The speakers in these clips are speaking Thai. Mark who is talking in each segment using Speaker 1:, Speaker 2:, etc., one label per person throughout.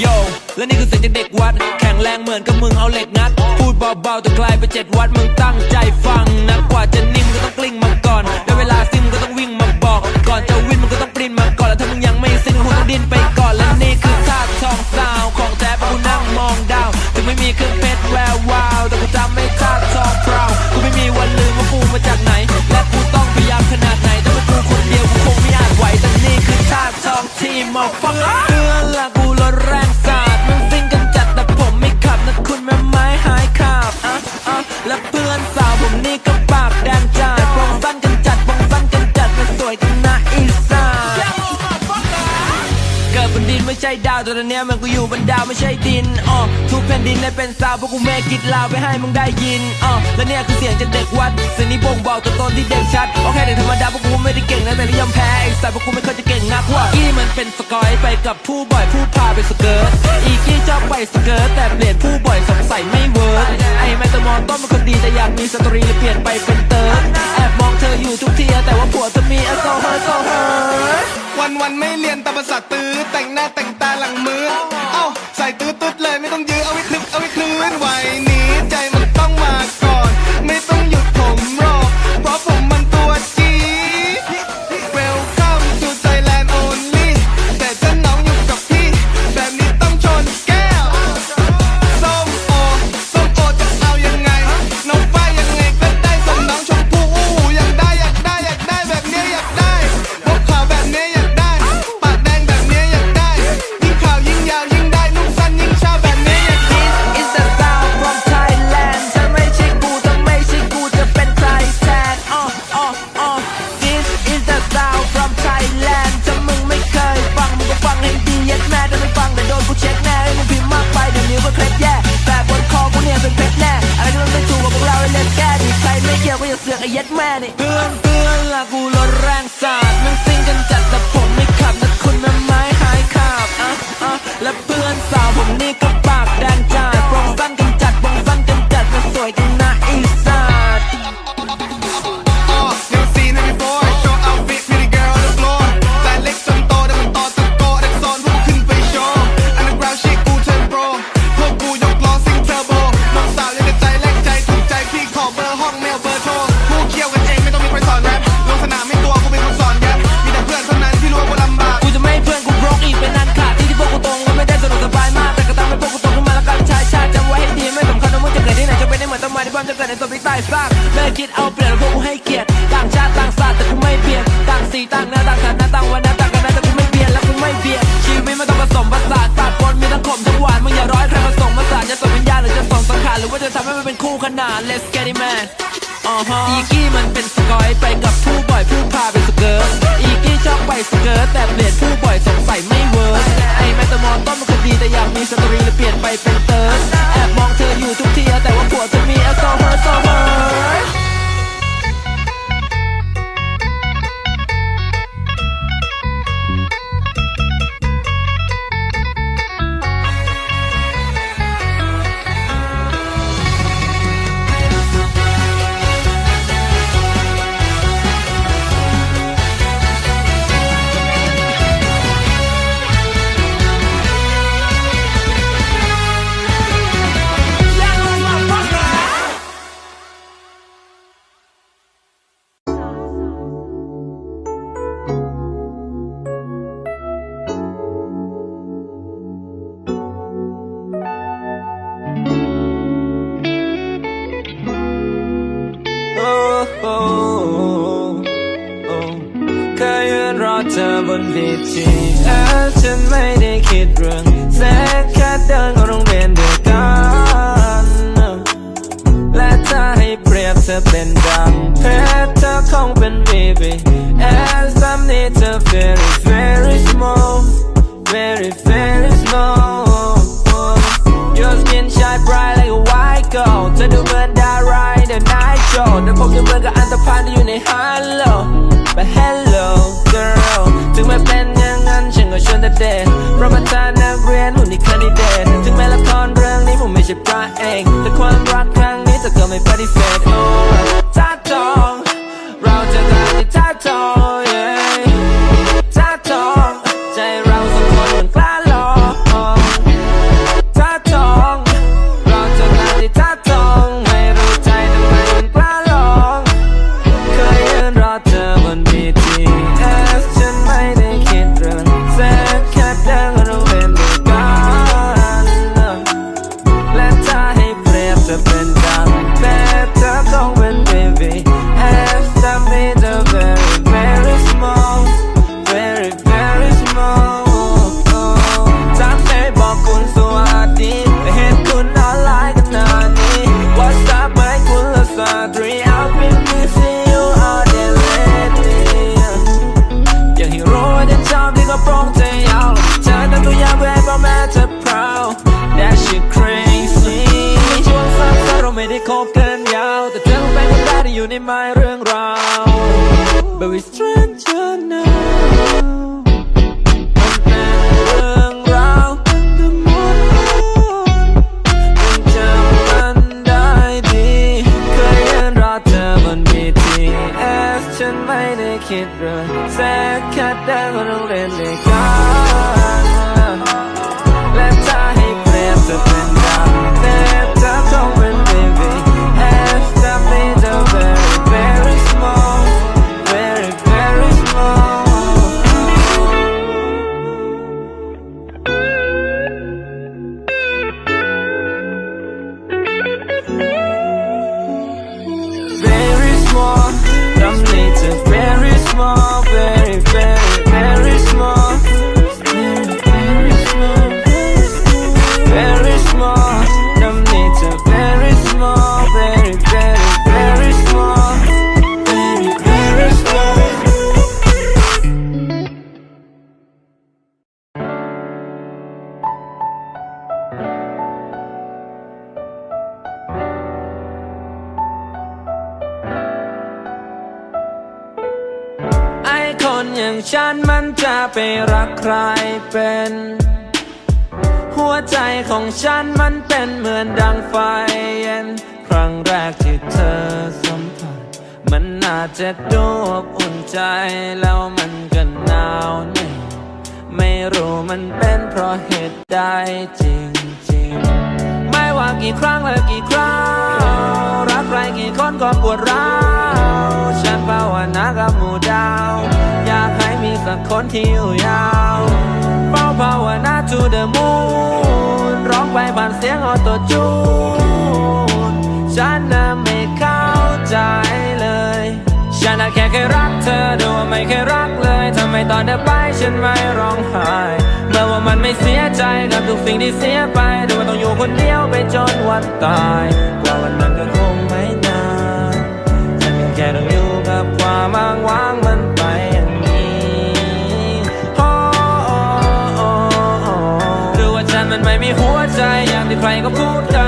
Speaker 1: โยและนี่คือเสียงจากเด็กวัด แข็งแรงเหมือนกับมึงเอาเหล็กงัด พูดเบาๆแต่กลายเป็นเจ็ดวัดมึงตั้งใจฟังนะกว่าจะนิ่มก็ต้องกลิ้งมาก่อนได้เวลาซิมก็ต้องวิ่งมาบอก ก่อนจะวิ่งมันก็ต้องปรินมาก่อนแล้วถ้ามึงยังไม่สิ้นก็คงต้องดิ้นไปก่อนและนี่คือท่าทองสาวของแท้เพราะกูนั่งมองดาวถึงไม่มีเครื่องเพชรแวววาวแต่กูจำไม่ท่าทองพรากูไม่มีวันลืมว่ากูมาจากไหน และกูต้องพยายามขนาดไหนแต่ว่ากูคนเดียวกูคงไม่อาจไหวแต่นี่คือท่าทองที่มาฟัง นไม่ใช่ดาตอนเนี้ยมันกูอยู่บนดาวไม่ใช่ดินอ๋อทุกแผ่นดินได้เป็นสาวพวกกูเมกิดลาวไปให้มึงได้ยินอ๋อและเนี่ยคือเสียงจากเด็กวัดเสียงนี้บ่งบอกตัวตนที่เด่นชัดโอเคเด็กธรรมดาพวกกูไม่ได้เก่งนะแต่นิยมแพ้ไอ้สายพวกกูไม่เคยจะเก่งนักว่าอีมันเป็นสกอยไปกับผู้บ่อยผู้พาไปสเกิร์ตอีกี้ชอบไปสเกิร์ตแต่เปลี่ยนผู้บ่อยสงสัยไม่เวิร์กไอ้แมตตมอนต้นเป็นคนดีแต่อยากมีสตรีเลยเปลี่ยนไปเป็นเต แม่
Speaker 2: นี่เพื่อนเพื่อน
Speaker 1: ละกูรถแรงสาดมึงซิ่งกันจัดแต่ผมไม่ขับนะคุณน้ำไม้หายขาบอะอะและเพื่อนสาวผมนี่ก็ปากแดงจัดวงสั้นกันจัดวงสั้นกันจัดมันสวยกันนะ
Speaker 2: ซากเลิกคิ
Speaker 1: ดเอาเปรียบพวกกูให้เกียรติต่างชาติต่างศาสตร์แต่กูไม่เปลี่ยนต่างสีต่างหน้าต่างฐานะต่างวันนะต่างกันนะแต่กูไม่เปลี่ยนและกูไม่เบียดชีวิตไม่ต้องผสมผสานศาสตร์ปนมีทั้งขมทั้งหวานมึงอย่าร้อยใครผสมผสานจะส่งวิญญาณหรือจะส่งสังขารหรือว่าจะทำให้มันเป็นคู่ขนาน Let's get it man อ๋อฮะอีกี้มันเป็นสกอยไปกับผู้บ่อยผู้พาไปสเกิร์ตอีกี้ชอบไปสเกิร์ตแต่เปลี่ยนผู้บ่อยสงสัยไม่เวิร์กไอแมตตมอนต้นมันคดีแต่อยากมีสตรีเลยเปลี่ยนไปเป็นเติร์ BTS ฉันไม่ได้คิดเรื่องแสกแค่เดินเข้าโรงเรียนเด้วกัน และถ้าให้เปรียบเธอเป็นดังเพชรเธอคงเป็น BBS สามนี้เธอ very very small very very small Your skin shine bright like a white gold เธอดูเหมือนดาราใน The Night Show แต่ผมยังเหมือนกับอันธพาลที่อยู่ใน Hello นี้เธอ can't run. ฉันมันจะไปรักใครเป็น หัวใจของฉันมันเป็นเหมือนดังไฟเย็น ครั้งแรกที่เธอสัมผัส มันอาจจะดูอบอุ่นใจแล้วมันก็หนาวเหนี่อยไม่รู้มันเป็นเพราะเหตุใดจริงๆ ไม่ว่ากี่ครั้งและกี่คราวรักใครกี่คนก็ปวดร้าวฉันภาวนากับหมู่ดาว สักคนที่อยู่ยาวเฝ้าภาวนา to the moon ร้องไปผ่านเสียงออโตจูนฉันน่ะไม่เข้าใจเลย ฉันน่ะแค่เคยรักเธอดูว่าไม่เคยรักเลยทำไมตอนเธอไปฉันไม่ร้องไห้เมื่อว่ามันไม่เสียใจกับทุกสิ่งที่เสียไปดูว่าต้องอยู่คนเดียวไปจนวันตายกว่าวันนั้นก็ ใครก็พูดกัน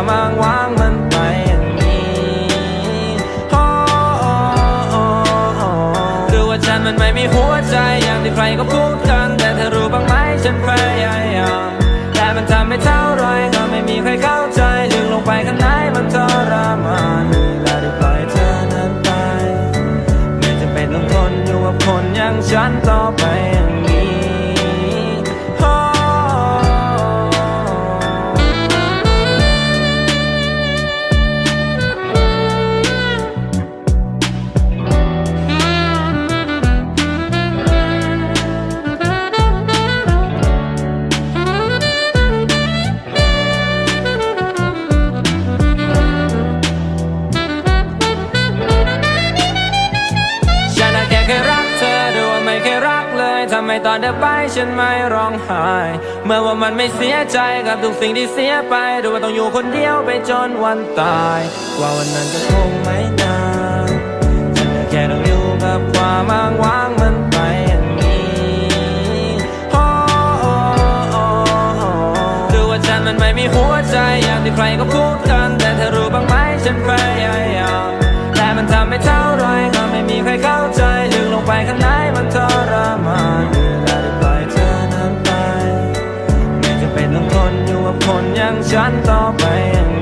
Speaker 1: ามางวางมันไปอย่างนี้โอ้หรือว่าฉันมันไม่มีหัวใจอย่างที่ใครก็พูด ฉันไม่ร้องไห้ เมื่อว่ามันไม่เสียใจกับทุกสิ่งที่เสียไปดูว่าต้องอยู่คนเดียวไปจนวันตายกว่าวันนั้นก็คงไม่นานฉันแค่ต้องอยู่กับความอ้างว้างมันไปอย่างนี้โอ้โอ้โอ้หรือว่าฉันมันไม่มีหัวใจอย่างที่ใครก็พูดกัน แต่เธอรู้บ้างไหมฉันพยายามแต่มันทำไม่เท่าไรก็ไม่มีใครเข้าใจลึกลงไปข้างในมัน ต้องทนอยู่กับคนอย่างฉันต่อไปย่าง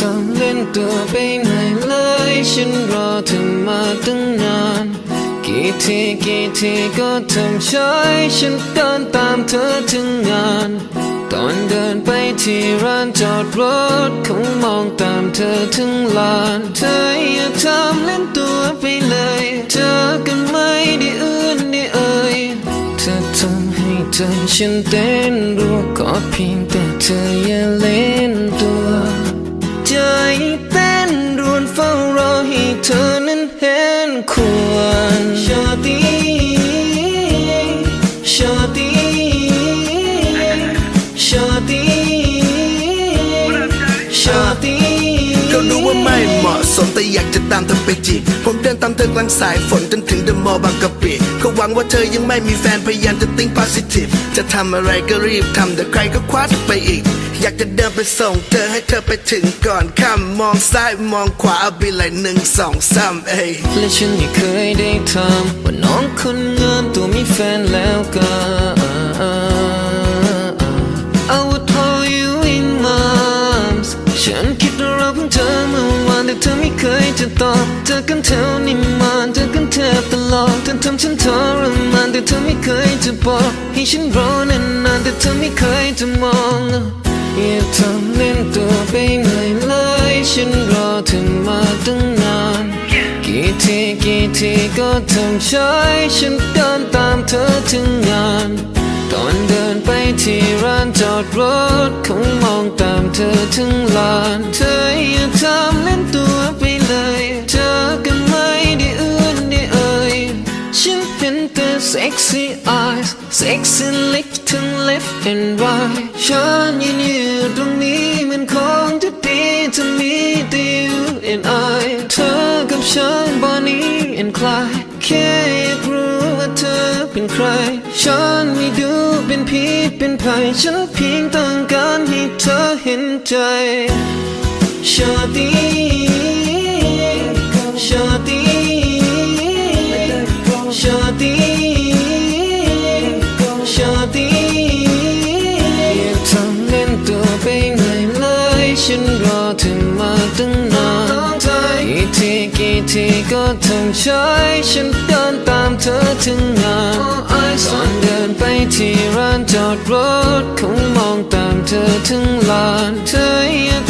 Speaker 3: ทำเล่นตัวไปไหนเลยฉันรอเธอมาตั้งนาน กี่ทีกี่ทีก็ทำเฉยฉันเดินตามเธอถึงงาน ตอนเดินไปที่ร้านจอดรถคงมองตามเธอถึงลาน เธออย่าทำเล่นตัวไปเลยเจอกันไหมได้อื่นได้เอ่ยเธอทำให้ใจฉันเต้นรัวขอเพียงแต่เธออย่าเล่นตัว ใจเต้นรวนเฝ้ารอให้เธอนั้นเห็นควรชาตีชาตีชาตีชาตี
Speaker 4: ก็รู้ว่าไม่เห มแต่อยากจะตามเธอไปจีบผมเดินตามเธอกลางสายฝนจนถึงเดอะมอลล์บางกะปิก็หวังว่าเธอยังไม่มีแฟนพยายามจะติ้ง positive จะทำอะไรก็รีบทำแต่ใครก็คว้าเธอไปอีก อยากจะเดินไปส่งเธอให้เธอไปถึงก่อนข้ามมองซ้ายมองขวาเอาไปเลยหนึ่งสองสามเอ้ย
Speaker 3: และฉันไม่เคยได้ทำว่าน้องคนงามตัวมีแฟนแล้วก็ ตอบเจอกันแถวนิมานเจอกันแทบตลอดเธอทำฉันทรมานแต่เธอไม่เคยจะบอกให้ฉันรอนานๆแต่เธอไม่เคยจะมองอย่าทำเล่นตัวไปหน่อยเลยฉันรอเธอมาตั้งนานกี่ทีกี่ทีก็ทำใช้ฉันเดินตามเธอถึงงานตอนเดินไปที่ร้านจอดรถคงมองตามเธอถึงลานเธออย่าทำเล่นตัวไป เลยเจอกันไหมได้เอื่นได้เอ่ยฉันเห็นแต่ sexy eyes sexy lips ทั้ง left and right ฉันยืนอยู่ตรงนี้มันคงจะดีจะมีแต่ you and I เธอกับฉันบอนนี้ and Clyde แค่อยากรู้ว่าเธอเป็นใคร ฉันไม่ดูเป็นผีเป็นภัยฉันเพียงต้องการให้เธอเห็นใจชาตี ฉันรอเธอมาตั้งนานกี่ทีกี่ทีก็ทำใช้ฉันเดินตามเธอถึงงานตอนเดินไปที่ร้านจอดรถคงมองตามเธอถึงลานเธออยาทำเล่นตัวไป